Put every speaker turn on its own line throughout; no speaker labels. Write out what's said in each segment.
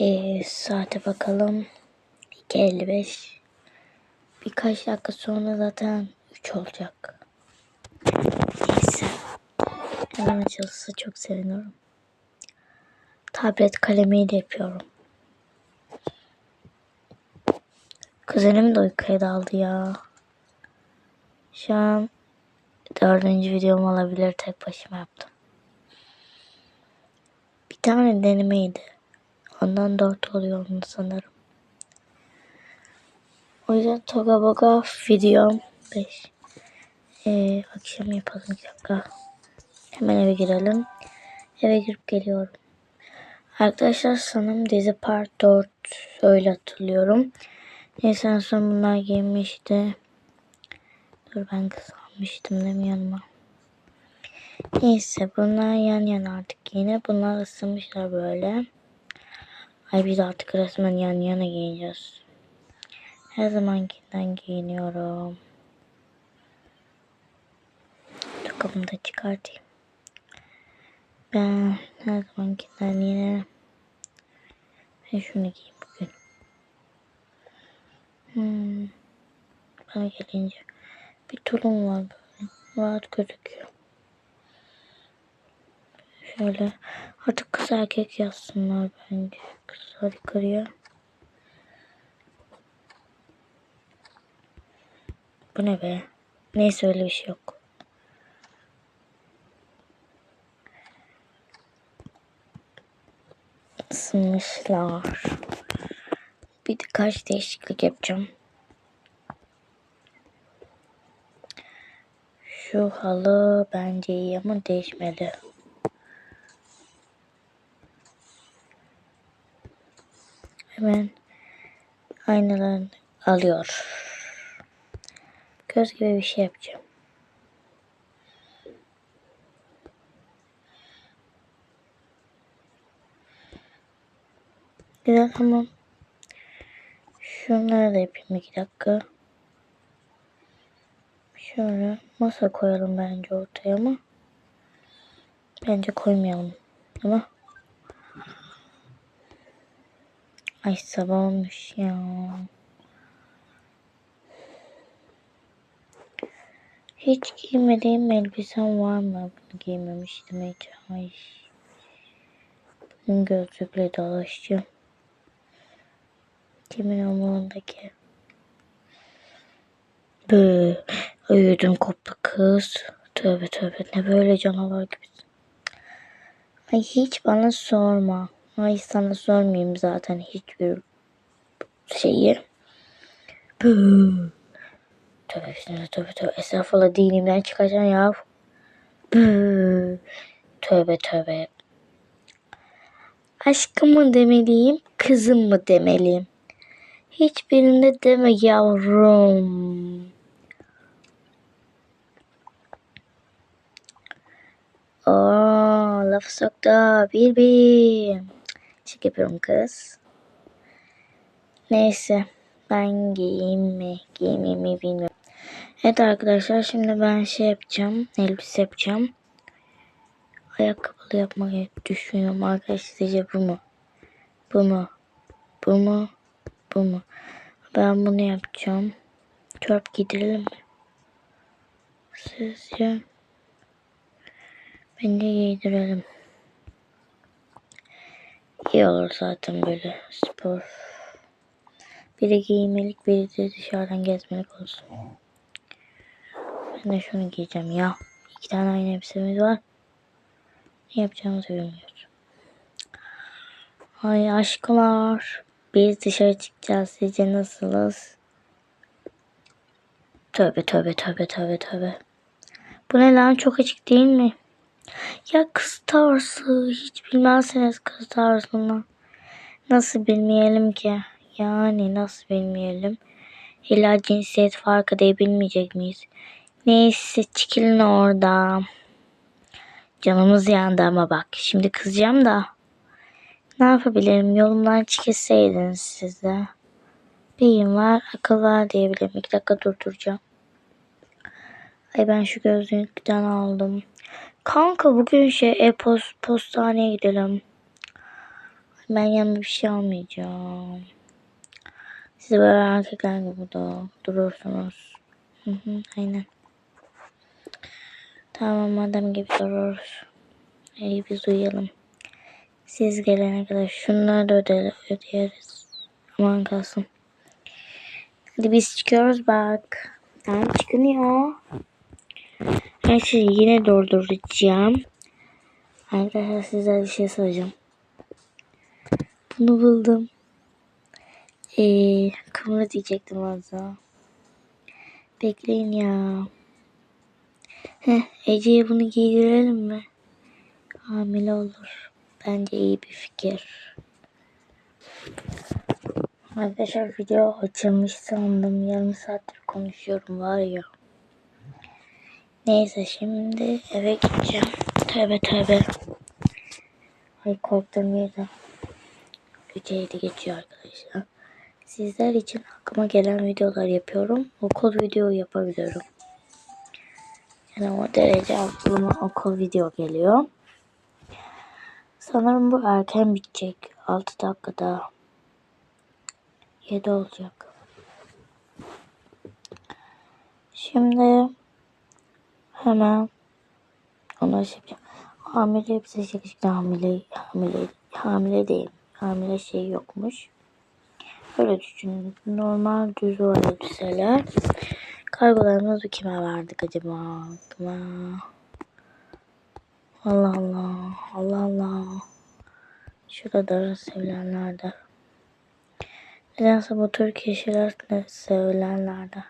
Ee, saate bakalım. 2.55. Birkaç dakika sonra zaten 3 olacak. Neyse. Hemen açılırsa çok sevinirim. Tablet kalemiyle yapıyorum. Kuzenim de uykuya daldı ya. Şu an dördüncü videom olabilir tek başıma yaptım. Bir tane denemeydi. Ondan dört oluyor sanırım. O yüzden Toga Boga videom 5. Ee, akşam yapalım bir dakika. Hemen eve girelim. Eve girip geliyorum. Arkadaşlar sanırım dizi part 4 öyle hatırlıyorum. Neyse en son bunlar giymişti. Dur ben kız almıştım değil mi yanıma? Neyse bunlar yan yana artık yine. Bunlar ısınmışlar böyle. Ay biz artık resmen yan yana giyeceğiz. Her zamankinden giyiniyorum. Tokamı da çıkartayım. Ben her zamankinden yine ben şunu giyeyim bugün. Hmm. Bana gelince bir tulum var böyle. Rahat gözüküyor. Şöyle artık kız erkek yazsınlar bence. Kızlar yukarıya. Bu ne be? Neyse öyle bir şey yok. Isınmışlar. Bir birkaç değişiklik yapacağım. Şu halı bence iyi ama değişmeli. Hemen aynalarını alıyor. Göz gibi bir şey yapacağım. Güzel tamam. Şunları da yapayım iki dakika. Şöyle masa koyalım bence ortaya ama bence koymayalım. Ama ay sabah olmuş ya. Hiç giymediğim elbisem var mı? Bunu giymemiştim hiç. Ay. Bugün gözlükle dolaşacağım. Kimin umurundaki? Bı. Uyudum koptu kız. Tövbe tövbe ne böyle canavar gibisin. Ay hiç bana sorma. Ay sana sormayayım zaten hiçbir şeyi. Tövbe bismillah tövbe tövbe. Estağfurullah dinimden çıkacaksın ya. Tövbe tövbe. Aşkım mı demeliyim, kızım mı demeliyim? Hiçbirinde deme yavrum. Oo, laf soktu bir bir. Çık yapıyorum kız. Neyse ben giyeyim mi giymeyeyim mi bilmiyorum. Evet arkadaşlar şimdi ben şey yapacağım. Elbise yapacağım. Ayakkabılı yapmayı düşünüyorum arkadaşlar. Sizce bu mu? Bu mu? Bu mu? Bu mu? Ben bunu yapacağım. Çorap giydirelim mi? Sizce? Bence giydirelim. İyi olur zaten böyle spor. Biri giymelik, biri de dışarıdan gezmelik olsun. Ben de şunu giyeceğim ya. İki tane aynı elbisemiz var. Ne yapacağımızı bilmiyoruz. Ay aşklar. Biz dışarı çıkacağız. Sizce nasılız? Tövbe tövbe tövbe tövbe tövbe. Bu ne lan çok açık değil mi? Ya kız tarzı hiç bilmezseniz kız tarzını. Nasıl bilmeyelim ki? Yani nasıl bilmeyelim? İlla cinsiyet farkı diye bilmeyecek miyiz? Neyse çekilin orada. Canımız yandı ama bak. Şimdi kızacağım da. Ne yapabilirim? Yolumdan çekilseydiniz siz de. Beyin var, akıl var diyebilirim. İki dakika durduracağım. Ay ben şu gözlükten aldım. Kanka bugün şey e-post postaneye gidelim. Ben yanıma bir şey almayacağım. Siz böyle erkekler gibi burada durursunuz. Hı hı, aynen. Tamam madem gibi dururuz. İyi biz uyuyalım. Siz gelene kadar şunları da öde ödeyeriz. Aman kalsın. Hadi biz çıkıyoruz bak. Ben. Her şeyi yine durduracağım. Arkadaşlar size bir şey soracağım. Bunu buldum. Ee, kumru diyecektim az daha. Bekleyin ya. Heh, Ece'ye bunu giydirelim mi? Hamile olur. Bence iyi bir fikir. Arkadaşlar video açılmış sandım. Yarım saattir konuşuyorum var ya. Neyse şimdi eve gideceğim. Tövbe tövbe. Ay korktum yerden. Gece 7 geçiyor arkadaşlar. Sizler için aklıma gelen videolar yapıyorum. Okul video yapabiliyorum. Yani o derece aklıma okul video geliyor. Sanırım bu erken bitecek. 6 dakikada. 7 olacak. Şimdi hemen ona şey yapacağım. Hamile bize şekilde hamile hamile hamile değil. Hamile şey yokmuş. Öyle düşünün. Normal düz o elbiseler. Kargolarımızı kime verdik acaba? Kime? Allah Allah. Allah Allah. Şurada sevilenlerde. Nedense bu Türkiye şeyler de sevilenlerde.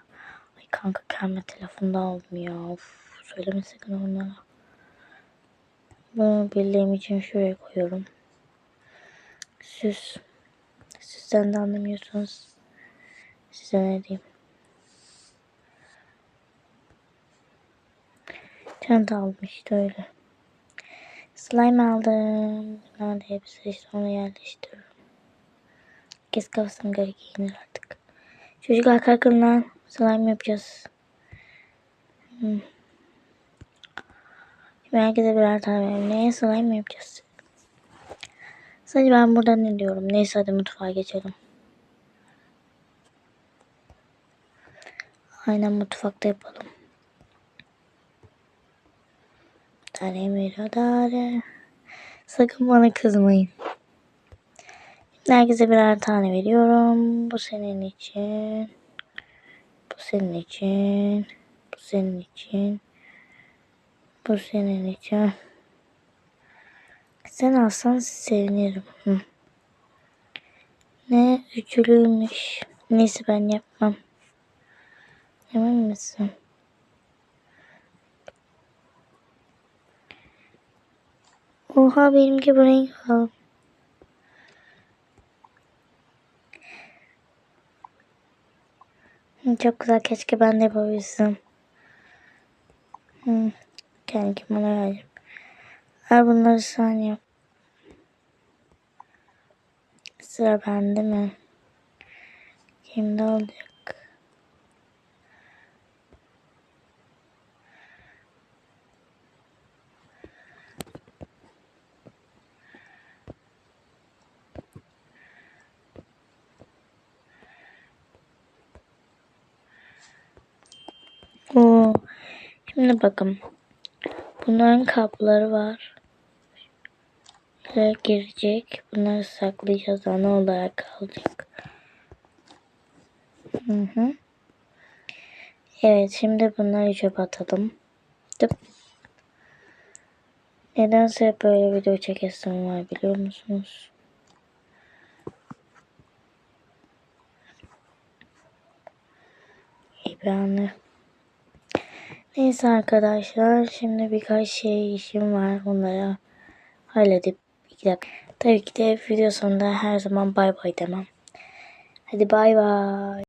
Ay kanka kendime telefonda aldım ya. Of, söyleme sakın onlara. Bunu bildiğim için şuraya koyuyorum. Süs. Sizden de anlamıyorsunuz. Size ne diyeyim. Çanta aldım işte öyle. Slime aldım. Nerede hepsi işte onu yerleştiriyorum. Kes kafasını göre giyinir artık. Çocuklar kalkın lan. Slime yapacağız. Hmm. Herkese birer tane verelim. Neye slime mi yapacağız? Sadece ben burada ne diyorum? Neyse hadi mutfağa geçelim. Aynen mutfakta yapalım. Dare veriyor dare. Sakın bana kızmayın. Herkese birer tane veriyorum. Bu senin için. Bu senin için. Bu senin için. Bu senin için. Sen alsan sevinirim. Hı. Ne üçlüymüş. Neyse ben yapmam. Emin misin? Oha benimki bu renk al. Çok güzel. Keşke ben de yapabilsem. Hmm. Kendi bana verdim. Al bunları yap. Sıra bende mi? Kimde olacak? Oo. Şimdi bakın. Bunların kapları var. Buraya girecek. Bunları saklayacağız. Ana olarak kalacak. Hı hı. Evet şimdi bunları çöpe atalım. Tıp. Nedense böyle video çekesim var biliyor musunuz? Anne. Neyse arkadaşlar şimdi birkaç şey işim var onlara halledip dakika. Tabii ki de video sonunda her zaman bay bay demem. Hadi bay bay.